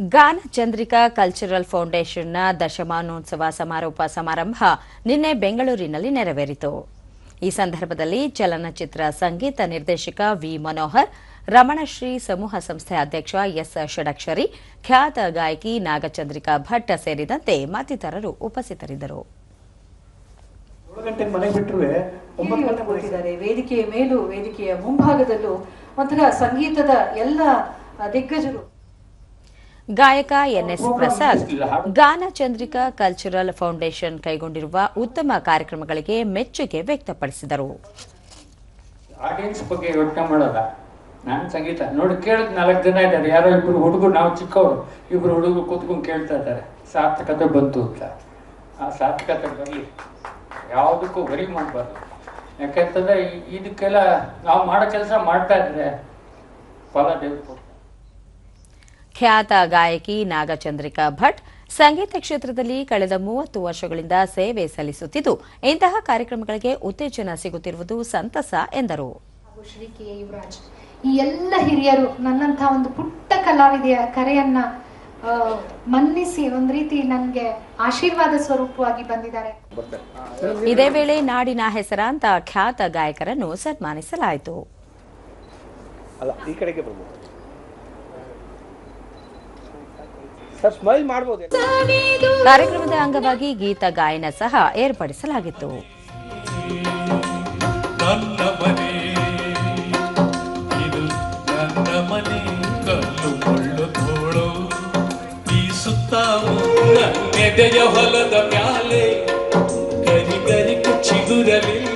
ಗಾನ ಚಂದ್ರಿಕಾ ಕಲ್ಚರಲ್ ಫೌಂಡೇಶನ್ನ ದಶಮಾನೋತ್ಸವ ಸಮಾರೋಪ ಸಮಾರಂಭ ನಿನ್ನೆ ಬೆಂಗಳೂರಿನಲ್ಲಿ ನೆರವೇರಿತು. ಈ ಸಂದರ್ಭದಲ್ಲಿ ಚಲನಚಿತ್ರ ಸಂಗೀತ ನಿರ್ದೇಶಕ ವಿ ಮನೋಹರ್ ರಮಣಶ್ರೀ ಸಮೂಹ ಸಂಸ್ಥೆ ಅಧ್ಯಕ್ಷ ಎಸ್ ಷಡಕ್ಷರಿ ಖ್ಯಾತ ಗಾಯಕಿ ನಾಗಚಂದ್ರಿಕಾ ಭಟ್ ಸೇರಿದಂತೆ ಮತ್ತಿತರರು ಉಪಸ್ಥಿತರಿದ್ದರು. ವೇದಿಕೆಯ ಮೇಲೂ ವೇದಿಕೆಯ ಮುಂಭಾಗದಲ್ಲೂ ಒಂಥರ ಸಂಗೀತದ ಎಲ್ಲ ದಿಗ್ಗಜರು. ಗಾಯಕ ಎನ್ಎಸ್ ಪ್ರಸಾದ್, ಗಾನ ಚಂದ್ರಿಕಾ ಕಲ್ಚರಲ್ ಫೌಂಡೇಶನ್ ಕೈಗೊಂಡಿರುವ ಉತ್ತಮ ಕಾರ್ಯಕ್ರಮಗಳಿಗೆ ಮೆಚ್ಚುಗೆ ವ್ಯಕ್ತಪಡಿಸಿದರು. ಆಡಿಯನ್ಸ್ ಬಗ್ಗೆ ಯೋಚನೆ ಮಾಡೋದ? ನಾನು ಸಂಗೀತ ನೋಡಿ ಕೇಳಿದ್ ನಾಲ್ಕು ಜನ ಇದ್ದಾರೆ. ಯಾರೋ ಇಬ್ರು ಹುಡುಗರು, ನಾವು ಚಿಕ್ಕವರು, ಇಬ್ರು ಹುಡುಗರು ಕೂತ್ಕೊಂಡು ಕೇಳ್ತಾ ಇದ್ದಾರೆ. ಸಾರ್ಥಕತೆ ಬಂತು ಅಂತ. ಆ ಸಾರ್ಥಕತೆ ಬರಲಿ. ಯಾವುದಕ್ಕೂ ವರಿ ಮಾಡಬಾರ್ದು. ಯಾಕೆಂತಂದ್ರೆ ಇದಕ್ಕೆಲ್ಲ ನಾವು ಮಾಡೋ ಕೆಲಸ ಮಾಡ್ತಾ ಇದ್ರೆ ಫಲ ದೇವ್ರು. ಖ್ಯಾತ ಗಾಯಕಿ ನಾಗಚಂದ್ರಿಕಾ ಭಟ್ ಸಂಗೀತ ಕ್ಷೇತ್ರದಲ್ಲಿ ಕಳೆದ ಮೂವತ್ತು ವರ್ಷಗಳಿಂದ ಸೇವೆ ಸಲ್ಲಿಸುತ್ತಿದ್ದು ಇಂತಹ ಕಾರ್ಯಕ್ರಮಗಳಿಗೆ ಉತ್ತೇಜನ ಸಿಗುತ್ತಿರುವುದು ಸಂತಸ ಎಂದರು. ಶ್ರೀ ಕೆ ಯುವರಾಜ್ ಈ ಎಲ್ಲ ಹಿರಿಯರು ನನ್ನಂತಹ ಒಂದು ಪುಟ್ಟ ಕಲಾವಿದೆಯ ಕರೆಯನ್ನ ಮನ್ನಿಸಿ ಒಂದ್ ರೀತಿ ನನಗೆ ಆಶೀರ್ವಾದ ಸ್ವರೂಪವಾಗಿ ಬಂದಿದ್ದಾರೆ. ಇದೇ ವೇಳೆ ನಾಡಿನ ಹೆಸರಾಂತ ಖ್ಯಾತ ಗಾಯಕರನ್ನು ಸನ್ಮಾನಿಸಲಾಯಿತು. ಸರ್ ಸ್ಮೈಲ್ ಮಾಡಬಹುದು ಕಾರ್ಯಕ್ರಮದ ಅಂಗವಾಗಿ ಗೀತ ಗಾಯನ ಸಹ ಏರ್ಪಡಿಸಲಾಗಿತ್ತು. ಹೊಲದ ಮ್ಯಾಲೆ ಗರಿ ಗರಿ ಕುಚಿಗುರಲಿಲ್ಲ